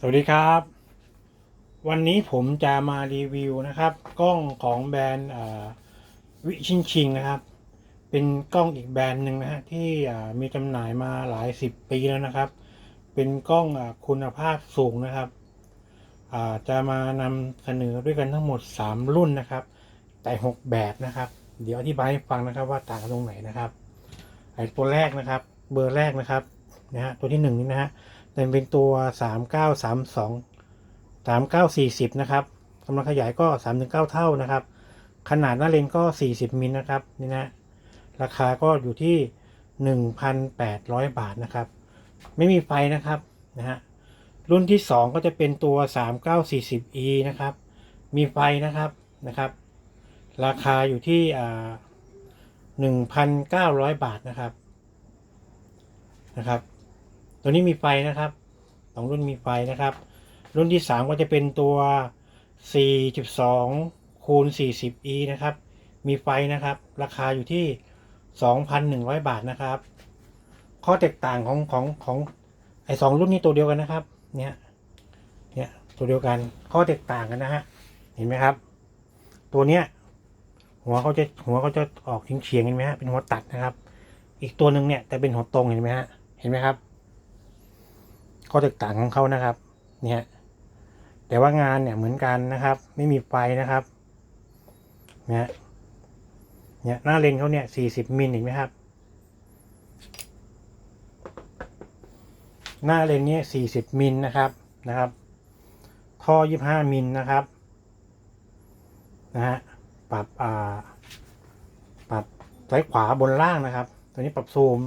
สวัสดีครับ วันนี้ผมจะมารีวิวนะครับ กล้องของแบรนด์วิชิงชิงนะครับ เป็นกล้องอีกแบรนด์หนึ่งนะฮะที่มีจำหน่ายมาหลายสิบปีแล้วนะครับ เป็นกล้องอคุณภาพสูงนะครับจะมานำเสนอด้วยกันทั้งหมด 3 รุ่นนะครับ แต่ 6 แบบนะครับ เดี๋ยวอธิบายให้ฟังนะครับว่าต่างกันตรงไหนนะครับไอ้ตัวแรกนะครับ เบอร์แรกนะครับนะฮะตัวที่หนึ่งนี่นะฮะ เป็นเป็นตัว 3932 3940 นะครับกำลังขยายก็ 3-9 เท่านะครับ ขนาดหน้าเลนก็ 40 มิลนะครับนี่นะราคาก็อยู่ที่ 1,800 บาทนะครับ ไม่มีไฟนะครับนะฮะรุ่นที่ 2 ก็จะเป็นตัว 3940e นะครับ มีไฟนะครับนะครับ ราคาอยู่ที่อ่า1,900 บาทนะครับนะครับ ตัวนี้มีไฟนะครับสองรุ่นมีไฟนะครับ รุ่นที่สามก็จะเป็นตัว 4.2คูณ 40e นะครับ มีไฟนะครับ ราคาอยู่ที่ 2,100 บาทนะครับ ข้อแตกต่างของของของไอสองรุ่นนี้ตัวเดียวกันนะครับ เนี่ย เนี่ยตัวเดียวกัน ข้อแตกต่างกันนะฮะ เห็นไหมครับ ตัวเนี้ยหัวเขาจะหัวเขาจะออกเฉียงๆเห็นไหมฮะ เป็นหัวตัดนะครับ อีกตัวหนึ่งเนี่ยแต่เป็นหัวตรงเห็นไหมฮะ เห็นไหมครับ ข้อแตกต่างของเขานะครับ เนี่ยแต่ว่างานเนี่ยเหมือนกันนะครับ ไม่มีไฟนะครับ เนี่ยเนี่ยหน้าเลนเขาเนี่ยสี่สิบมิลเห็นไหมครับ หน้าเลนเนี่ยสี่สิบมิลนะครับนะครับ ท่อยี่ห้ามิลนะครับนะฮะปรับอ่าปรับซ้ายขวาบนล่างนะครับ ตัวนี้ปรับซูม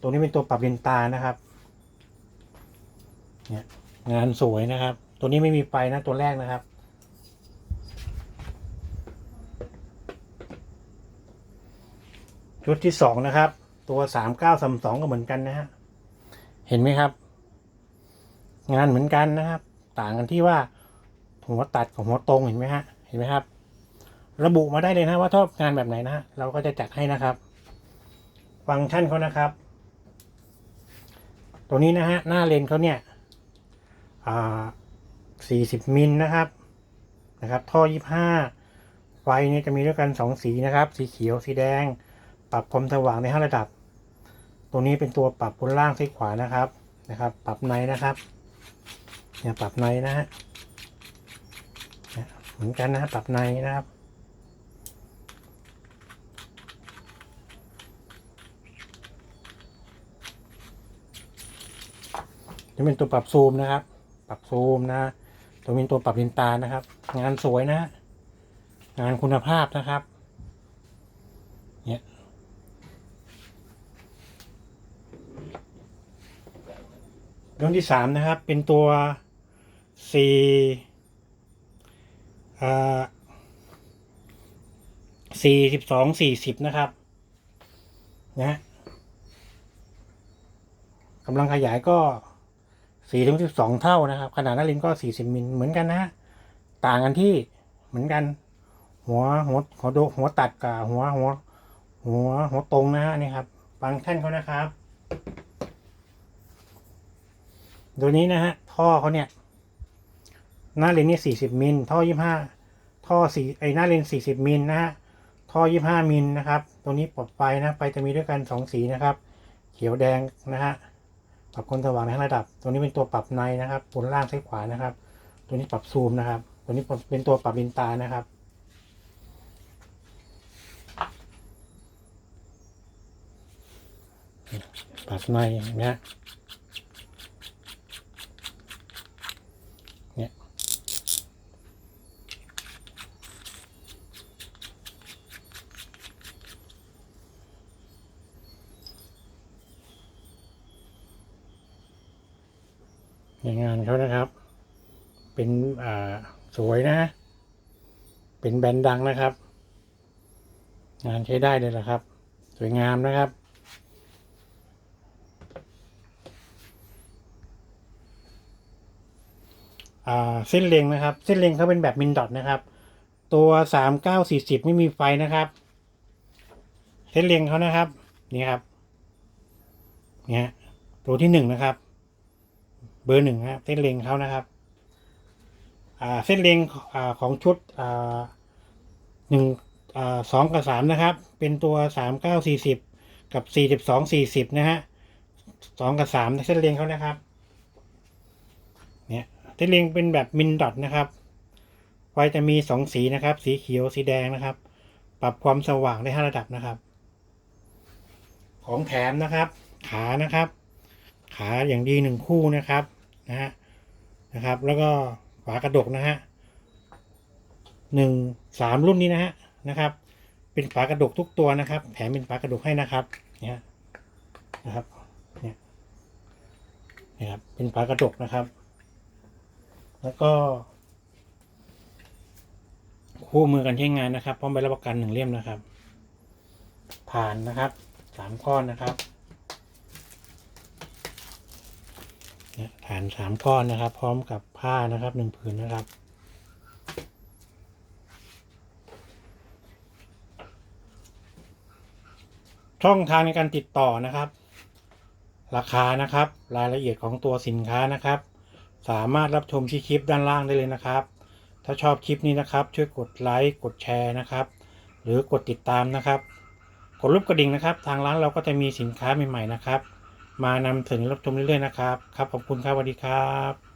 ตัวนี้เป็นตัวปรับเลนตานะครับ เนี่ยงานสวยนะครับ ตัวนี้ไม่มีไฟนะตัวแรกนะครับ ชุดที่สองนะครับ ตัวสามเก้าสามสองก็เหมือนกันนะฮะเห็นไหมครับ งานเหมือนกันนะครับ ต่างกันที่ว่าหัวตัดกับหัวตรงเห็นไหมฮะเห็นไหมครับ ระบุมาได้เลยนะว่าชอบงานแบบไหนนะฮะเราก็จะจัดให้นะครับ ฟังก์ชันเขานะครับ ตัวนี้นะฮะหน้าเลนเขาเนี่ย อ่าสี่สิบมิลนะครับนะครับ ท่อยี่ห้าไฟเนี่ยจะมีด้วยกันสองสีนะครับ สีเขียว สีแดง ปรับความสว่างในห้าระดับ ตัวนี้เป็นตัวปรับบนล่างซ้ายขวานะครับนะครับ ปรับในนะครับเนี่ยปรับในนะฮะเหมือนกันนะปรับในนะครับจะเป็นตัวปรับซูมนะครับ ปรับซูมนะ ตัวเป็นตัวปรับเลนตานะครับ งานสวยนะ งานคุณภาพนะครับ เนี่ยรุ่นที่สามนะครับ เป็นตัวสี่อ่าสี่สิบสองสี่สิบนะครับ นะกำลังขยายก็ สี่ถึงสิบสองเท่านะครับ ขนาดหน้าลิ้นก็สี่สิบมิลเหมือนกันนะ ต่างกันที่เหมือนกัน หัวหัวหัวโดหัวตัดกับหัวหัว หัวหัวตรงนะฮะนี่ครับฟังก์ชันเขานะครับ ตัวนี้นะฮะท่อเขาเนี่ยหน้าเลนนี่สี่สิบมิลท่อยี่ห้าท่อสี่ไอหน้าเลนสี่สิบมิลนะฮะท่อยี่ห้ามิลนะครับตัวนี้ปลดไฟนะไฟจะมีด้วยกันสองสีนะครับ เขียวแดงนะฮะ ปรับความสว่างในระดับ ตัวนี้เป็นตัวปรับในนะครับ บนล่างซ้ายขวานะครับ ตัวนี้ปรับซูมนะครับ ตัวนี้เป็นตัวปรับบินตานะครับปรับในเนไหมฮะ ในงานเขานะครับ เป็นอ่าสวยนะ เป็นแบรนด์ดังนะครับ งานใช้ได้เลยนะครับ สวยงามนะครับอ่าเส้นเล็งนะครับ เส้นเล็งเขาเป็นแบบมินดอทนะครับ ตัวสามเก้าสี่สิบไม่มีไฟนะครับ เส้นเล็งเขานะครับ นี่ครับ เนี่ยตัวที่หนึ่งนะครับ เบอร์หนึ่งฮะเส้นเล็งเขานะครับอ่าเส้นเล็งอ่าของชุดอ่าหนึ่งอ่าสองกับสามนะครับ เป็นตัวสามเก้าสี่สิบกับสี่สิบสองสี่สิบนะฮะสองกับสามเส้นเลงเขานะครับ เนี่ยเส้นเลงเป็นแบบมินดอทนะครับ ไฟจะมีสองสีนะครับ สีเขียวสีแดงนะครับ ปรับความสว่างได้ห้าระดับนะครับ ของแถมนะครับ ขานะครับ ขาอย่างดีหนึ่งคู่นะครับ นะฮะนะครับ แล้วก็ฝากระดกนะฮะหนึ่งสามรุ่นนี้นะฮะนะครับ เป็นฝากระดกทุกตัวนะครับ แถมเป็นฝากระดกให้นะครับเนี่ยนะครับเนี่ยนะครับเป็นฝากระดกนะครับ แล้วก็ คู่มือกันใช้งานนะครับพร้อมใบรับประกันหนึ่งเล่มนะครับ ผ่านนะครับสามก้อนะครับเนี่ย ฐานสามก้อนนะครับ พร้อมกับผ้านะครับหนึ่งผืนนะครับช่องทางในการติดต่อนะครับ ราคานะครับ รายละเอียดของตัวสินค้านะครับ สามารถรับชมที่คลิปด้านล่างได้เลยนะครับ ถ้าชอบคลิปนี้นะครับ ช่วยกดไลค์กดแชร์นะครับ หรือกดติดตามนะครับ กดรูปกระดิ่งนะครับ ทางร้านเราก็จะมีสินค้าใหม่ ๆ นะครับ มานำเสนอรับชมเรื่อยๆนะครับ ครับขอบคุณครับสวัสดีครับ